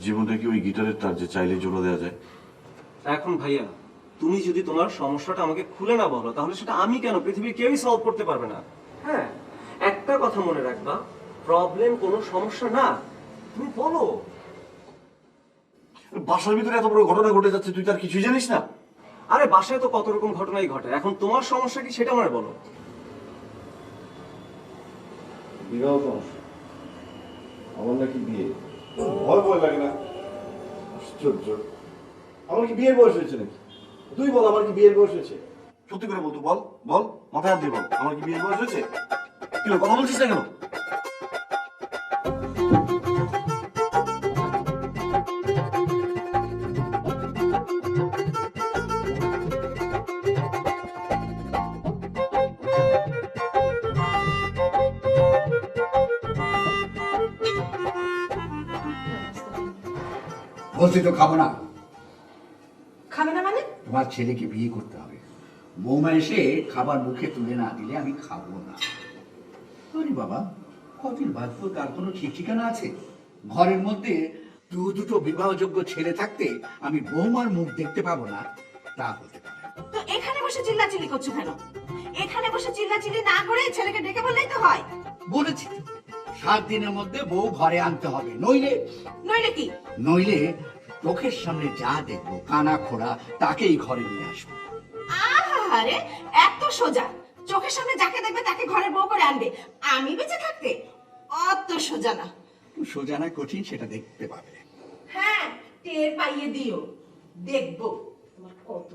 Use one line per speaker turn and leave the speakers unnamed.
জীবনটা কি ওই গিটারের তার যে চাইলে জোড়া দেওয়া যায়?
এখন ভাইয়া তুমি যদি তোমার সমস্যাটা আমাকে খুলে না বলো তাহলে সেটা আমি কেন? পৃথিবীর কেউই সলভ করতে পারবে না। হ্যাঁ একটা কথা মনে রাখবা প্রবলেম কোনো সমস্যা না। তুমি বলো।
বাসার ভিতরে এত বড় ঘটনা ঘটে যাচ্ছে তুই তার কিছুই জানিস না।
আরে বাসায় তো কত রকম ঘটনাই ঘটে। এখন তোমার সমস্যা কি সেটা আমার বলো।
বিবাহ সমস্যা। আমার নাকি বিয়ে। ভয় ভয় লাগে না। আশ্চর্য। আমার কি বিয়ের বয়স হয়েছে নাকি? তুই বল আমার কি বিয়ের বয়স হয়েছে? সত্যি করে বল তুই বল বল মাথায় হাত দিয়ে বল আমার কি বিয়ের বয়স হয়েছে? কি কথা বলছিস না কেন?
বলছি তো খাব না।
খাবে না মানে?
তোমার ছেলেকে বিয়ে করতে হবে। বৌমা এসে খাবার মুখে তুলে না দিলে আমি খাব না। আরে বাবা কদিন বাঁচবো তার কোনো ঠিক ঠিকানা আছে? ঘরের মধ্যে দু দুটো বিবাহযোগ্য ছেলে থাকতে আমি বৌমার মুখ দেখতে পাবো না তা হতে পারে।
তো এখানে বসে চিল্লাচিল্লি করছ কেন? এখানে বসে চিল্লাচিল্লি না করে ছেলেকে ডেকে বললেই তো হয়।
বলেছি সাত দিনের মধ্যে বউ ঘরে আনতে হবে। নইলে
নইলে কি?
নইলে চোখের সামনে যা দেখব কানা খোড়া তাকেই ঘরে নিয়ে আসব।
আরে এত সোজা। চোখের সামনে যাকে দেখবে তাকে ঘরের বউ করে আনবে। আমি বেঁচে থাকতে অত সোজা না।
সোজা না কঠিন সেটা দেখতে পাবে।
হ্যাঁ টের পাইয়ে দিও। দেখব তোমার কত।